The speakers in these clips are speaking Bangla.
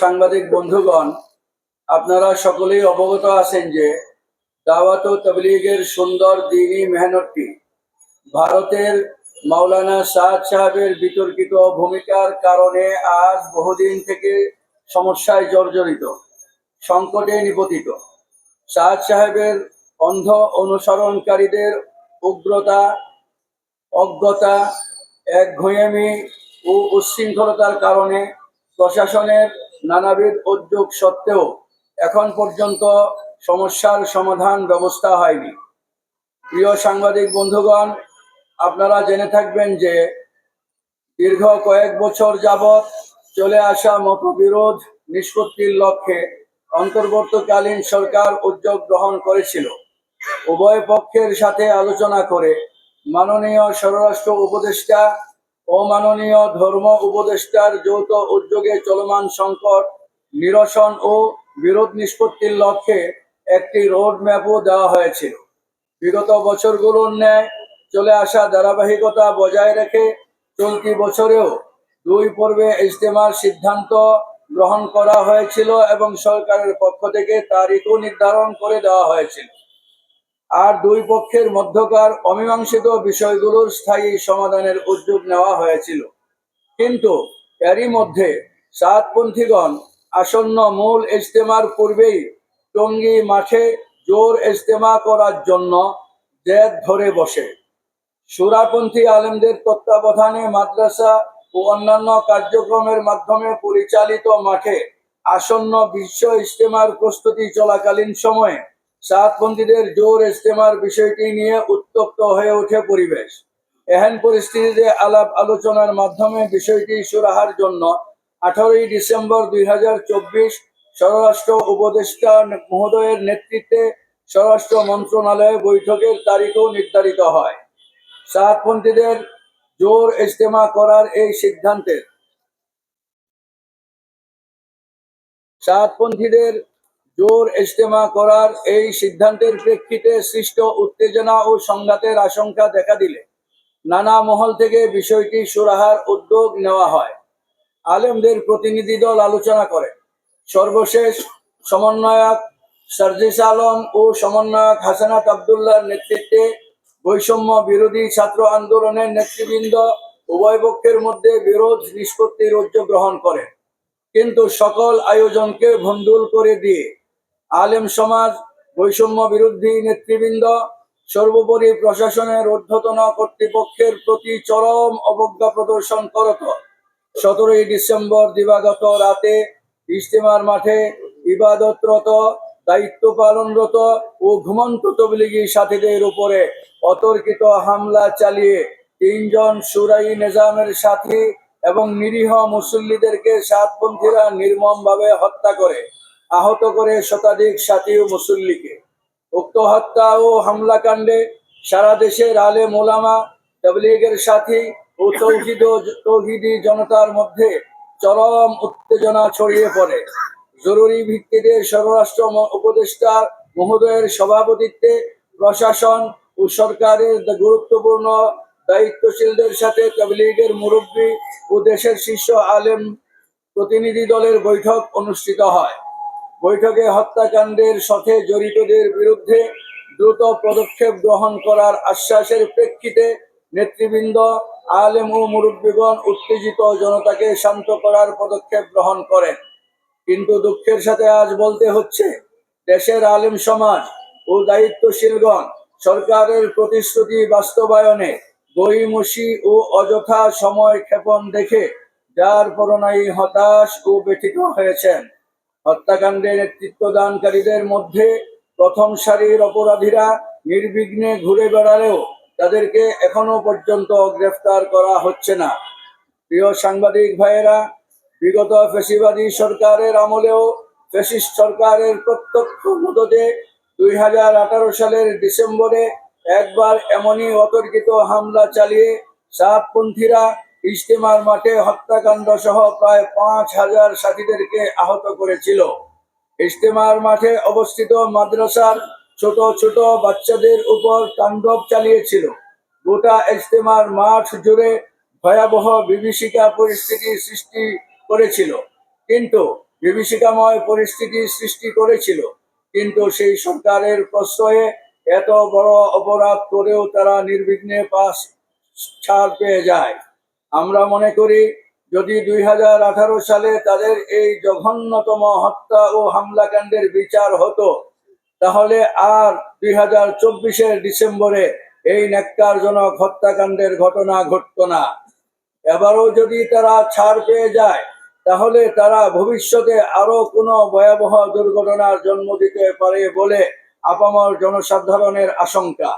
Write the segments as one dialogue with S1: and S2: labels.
S1: সাংবাদিক বন্ধুগণ, আপনারা সকলেই অবগত আছেন যে দাওয়াত ও তবলিগের সুন্দর দিনই মেহনতটি ভারতের মাওলানা সাদ সাহেবের বিতর্কিত ভূমিকার কারণে আজ বহুদিন থেকে সমস্যায় জর্জরিত, সংকটে নিপতিত। সাদ সাহেবের অন্ধ অনুসরণকারীদের উগ্রতা, অজ্ঞতা এক একঘয়েমি ও উচ্ছৃঙ্খলতার কারণে প্রশাসনের নানাবিধ উদ্যোগ সত্ত্বেও এখন পর্যন্ত সমস্যার সমাধান ব্যবস্থা হয়নি। প্রিয় সাংবাদিক বন্ধুগণ, আপনারা জেনে থাকবেন যে দীর্ঘ কয়েক বছর যাবৎ চলে আসা মতবিরোধ নিষ্পত্তির লক্ষ্যে অন্তর্বর্তীকালীন সরকার উদ্যোগ গ্রহণ করেছিল। উভয় পক্ষের সাথে আলোচনা করে মাননীয় স্বরাষ্ট্র উপদেষ্টা ও মাননীয় ধর্ম উপদেষ্টার যৌথ উদ্যোগে চলমান সংকট নিরসন ও বিরোধ নিষ্পত্তির লক্ষ্যে একটি রোড ম্যাপও দেওয়া হয়েছিল। বিগত বছরগুলোর ন্যায় চলে আসা ধারাবাহিকতা বজায় রেখে চলতি বছরেও দুই পর্বে ইজতেমার সিদ্ধান্ত গ্রহণ করা হয়েছিল এবং সরকারের পক্ষ থেকে তারিখও নির্ধারণ করে দেওয়া হয়েছিল। আর দুই পক্ষের মধ্যকার অমীমাংসিত বিষয়গুলোর স্থায়ী সমাধানের উদ্যোগ নেওয়া হয়েছিল। কিন্তু এরই মধ্যে সাতপন্থীগণ আসন্ন মূল ইজতেমার পূর্বেই টঙ্গী মাঠে জোর ইজতেমা করার জন্য জেদ ধরে বসে। সুরাপন্থী আলেমদের তত্ত্বাবধানে মাদ্রাসা ও অন্যান্য কার্যক্রমের মাধ্যমে পরিচালিত মাঠে আসন্ন বিশ্ব ইজতেমার প্রস্তুতি চলাকালীন সময়ে সাতপন্থীদের জোর ইজতেমার বিষয়টি নিয়ে উত্তপ্ত হয়ে ওঠে পরিবেশ। এহেন পরিস্থিতিতে আলাপ আলোচনার মাধ্যমে বিষয়টি সুরাহার জন্য আঠারোই ডিসেম্বর দুই হাজার চব্বিশ স্বরাষ্ট্র উপদেষ্টা মহোদয়ের নেতৃত্বে স্বরাষ্ট্র মন্ত্রণালয়ে বৈঠকের তারিখও নির্ধারিত হয়। সাতপন্থীদের জোর ইজতেমা করার এই সিদ্ধান্তের সাতপন্থীদের জোর ইজতেমা করার এই সিদ্ধান্তের প্রেক্ষিতে সৃষ্ট উত্তেজনা ও সংঘাতের আশঙ্কা দেখা দিলে নানা মহল থেকে বিষয়টি সুরাহার উদ্যোগ নেওয়া হয়। আলেমদের প্রতিনিধি দল আলোচনা করে। সর্বশেষ সমন্বয়ক সার্জিস আলম ও সমন্বয়ক হাসানাত আবদুল্লাহর নেতৃত্বে বৈষম্য বিরোধী ছাত্র আন্দোলনের নেতৃবৃন্দ উভয় পক্ষের মধ্যে বিরোধ নিষ্পত্তির উদ্যোগ গ্রহণ করে কিন্তু সকল আয়োজনকে ভণ্ডুল করে দিয়ে আলেম সমাজ বৈষম্য বিরোধী নেতৃবৃন্দ, সর্বোপরি প্রশাসনের ঊর্ধ্বতন কর্তৃপক্ষের প্রতি চরম অবজ্ঞা প্রদর্শন করত। সতেরোই ডিসেম্বর দিবাগত রাতে ইজতেমার মাঠে ইবাদতরত দায়িত্ব পালনরত ও ঘুমন্ত তবলিগি সাথীদের উপরে অতর্কিত হামলা চালিয়ে তিনজন সুরাই নিজামের সাথী এবং নিরীহ মুসল্লিদেরকে সাতপন্থীরা নির্মমভাবে হত্যা করে। আহত করে শতাধিক সাথী ও মুসল্লিকে। উক্ত হত্যা ও হামলাকাণ্ডে সারা দেশের আলে মোলামা, তবলিগের সাথী ও তৌহিদ তৌহিদি জনতার মধ্যে চরম উত্তেজনা ছড়িয়ে পড়ে। জরুরি ভিত্তিতে স্বরাষ্ট্র উপদেষ্টা মহোদয়ের সভাপতিত্বে প্রশাসন ও সরকারের গুরুত্বপূর্ণ দায়িত্বশীলদের সাথে তবলিগের মুরব্বী ও দেশের শীর্ষ আলেম প্রতিনিধি দলের বৈঠক অনুষ্ঠিত হয়। বৈঠকে হত্যাকাণ্ডের সাথে জড়িতদের বিরুদ্ধে দ্রুত পদক্ষেপ গ্রহণ করার আশ্বাসের প্রেক্ষিতে নেতৃবৃন্দ, আলেম ও মুরব্বীগণ উত্তেজিত জনতাকে শান্ত করার পদক্ষেপ গ্রহণ করেন। কিন্তু দুঃখের সাথে আজ বলতে হচ্ছে, দেশের আলেম সমাজ ও দায়িত্বশীলগণ সরকারের প্রতিশ্রুতি বাস্তবায়নে গইমসি ও অযথা সময় ক্ষেপণ দেখে যার পরনাই হতাশ ও ব্যথিত হয়েছেন। হত্যাকাণ্ডে নেতৃত্বদানকারীদের মধ্যে প্রথম সারির অপরাধীরা নির্বিঘ্নে ঘুরে বেড়ালেও তাদেরকে এখনও পর্যন্ত গ্রেফতার করা হচ্ছে না। প্রিয় সাংবাদিক ভাইয়েরা, বিগত ফেসিবাদী সরকারের আমলেও ফেসিস্ট সরকারের প্রত্যক্ষ মদতে দুই হাজার আঠারো সালের ডিসেম্বরে একবার এমনই অতর্কিত হামলা চালিয়ে সাতপন্থীরা ইজতেমার মাঠে হত্যাকাণ্ড সহ প্রায় পাঁচ হাজার সাথীদেরকে আহত করেছিল। ইজতেমার মাঠে অবস্থিত মাদ্রাসার ছোট ছোট বাচ্চাদের উপর তাণ্ডব চালিয়েছিল। গোটা ইজতেমার মাঠ জুড়ে ভয়াবহ বিভীষিকা পরিস্থিতি সৃষ্টি করেছিল। কিন্তু বিভীষিকাময় পরিস্থিতি সৃষ্টি করেছিল। কিন্তু সেই সরকারের প্রশ্রয়ে এত বড় অপরাধ করেও তারা নির্বিঘ্নে পাস ছাড় পেয়ে যায়। আমরা মনে করি, যদি দুই হাজার আঠারো সালে তাদের এই জঘন্যতম হত্যা ও হামলাকাণ্ডের বিচার হতো, তাহলে আর দুই হাজার চব্বিশের ডিসেম্বরে এই ন্যাক্কারজনক হত্যাকাণ্ডের ঘটনা ঘটতো না। এবারও যদি তারা ছাড় পেয়ে যায়, তাহলে তারা ভবিষ্যতে আরও কোনো ভয়াবহ দুর্ঘটনার জন্ম দিতে পারে বলে আপামর জনসাধারণের আশঙ্কা।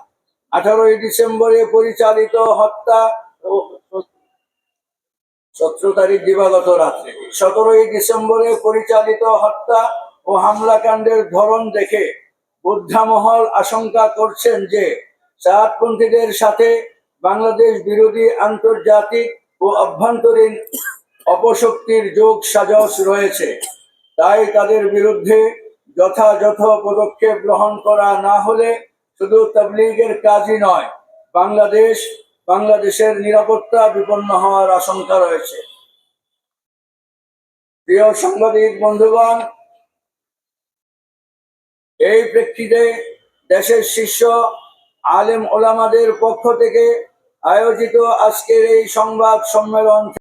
S1: আঠারোই ডিসেম্বরে পরিচালিত হত্যা সতেরো তারিখ দিবাগত রাত্রে। সতেরোই ডিসেম্বরে পরিচালিত হত্যা ও হামলাকাণ্ডের ধরন দেখে বুদ্ধামহল আশঙ্কা করছেন যে চাঁদপন্থীদের সাথে বাংলাদেশ বিরোধী আন্তর্জাতিক ও অভ্যন্তরীণ অপশক্তির যোগ সাজস রয়েছে। তাই তাদের বিরুদ্ধে যথাযথ পদক্ষেপ গ্রহণ করা না হলে শুধু তাবলিগের কাজই নয়, বাংলাদেশ বাংলাদেশের নিরাপত্তা বিপন্ন হওয়ার আশঙ্কা রয়েছে। প্রিয় সাংবাদিক বন্ধুগণ, এই প্রেক্ষিতে দেশের শীর্ষ আলেম ওলামাদের পক্ষ থেকে আয়োজিত আজকের এই সংবাদ সম্মেলন